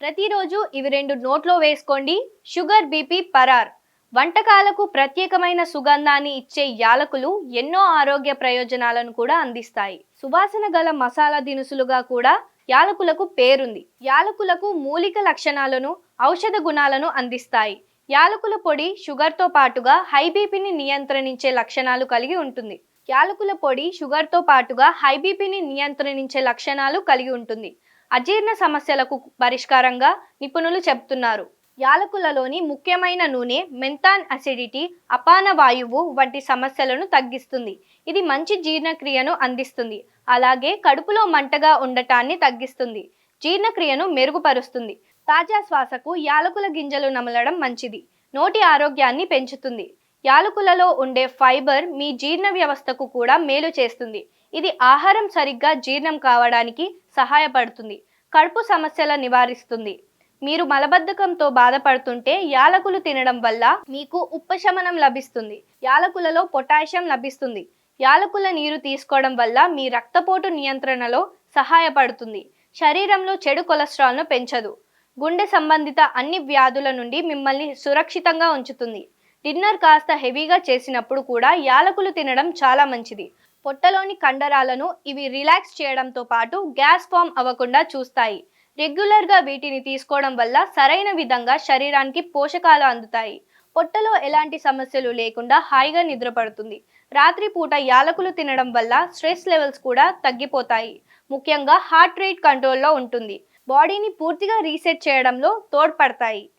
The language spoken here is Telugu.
ప్రతిరోజు ఇవి రెండు నోట్లో వేసుకోండి. షుగర్ బీపీ పరార్. వంటకాలకు ప్రత్యేకమైన సుగంధాన్ని ఇచ్చే యాలకులు ఎన్నో ఆరోగ్య ప్రయోజనాలను కూడా అందిస్తాయి. సువాసన గల మసాలా దినుసులుగా కూడా యాలకులకు పేరుంది. యాలకులకు మూలిక లక్షణాలను ఔషధ గుణాలను అందిస్తాయి. యాలకుల పొడి షుగర్తో పాటుగా హై బీపీని నియంత్రించే లక్షణాలు కలిగి ఉంటుంది. యాలకుల పొడి షుగర్తో పాటుగా హై బీపీని నియంత్రించే లక్షణాలు కలిగి ఉంటుంది. అజీర్ణ సమస్యలకు పరిష్కారంగా నిపుణులు చెబుతున్నారు. యాలకులలోని ముఖ్యమైన నూనె మెంతాన్ అసిడిటీ అపాన వాయువు వంటి సమస్యలను తగ్గిస్తుంది. ఇది మంచి జీర్ణక్రియను అందిస్తుంది. అలాగే కడుపులో మంటగా ఉండటాన్ని తగ్గిస్తుంది. జీర్ణక్రియను మెరుగుపరుస్తుంది. తాజా శ్వాసకు యాలకుల గింజలు నమలడం మంచిది. నోటి ఆరోగ్యాన్ని పెంచుతుంది. యాలకులలో ఉండే ఫైబర్ మీ జీర్ణ వ్యవస్థకు కూడా మేలు చేస్తుంది. ఇది ఆహారం సరిగ్గా జీర్ణం కావడానికి సహాయపడుతుంది. కడుపు సమస్యల నివారిస్తుంది. మీరు మలబద్ధకంతో బాధపడుతుంటే యాలకులు తినడం వల్ల మీకు ఉపశమనం లభిస్తుంది. యాలకులలో పొటాషియం లభిస్తుంది. యాలకుల నీరు తీసుకోవడం వల్ల మీ రక్తపోటు నియంత్రణలో సహాయపడుతుంది. శరీరంలో చెడు కొలెస్ట్రాల్ను పెంచదు. గుండె సంబంధిత అన్ని వ్యాధుల నుండి మిమ్మల్ని సురక్షితంగా ఉంచుతుంది. డిన్నర్ కాస్త హెవీగా చేసినప్పుడు కూడా యాలకులు తినడం చాలా మంచిది. పొట్టలోని కండరాలను ఇవి రిలాక్స్ చేయడంతో పాటు గ్యాస్ ఫామ్ అవ్వకుండా చూస్తాయి. రెగ్యులర్గా వీటిని తీసుకోవడం వల్ల సరైన విధంగా శరీరానికి పోషకాలు అందుతాయి. పొట్టలో ఎలాంటి సమస్యలు లేకుండా హాయిగా నిద్రపడుతుంది. రాత్రిపూట యాలకులు తినడం వల్ల స్ట్రెస్ లెవెల్స్ కూడా తగ్గిపోతాయి. ముఖ్యంగా హార్ట్ రేట్ కంట్రోల్లో ఉంటుంది. బాడీని పూర్తిగా రీసెట్ చేయడంలో తోడ్పడతాయి.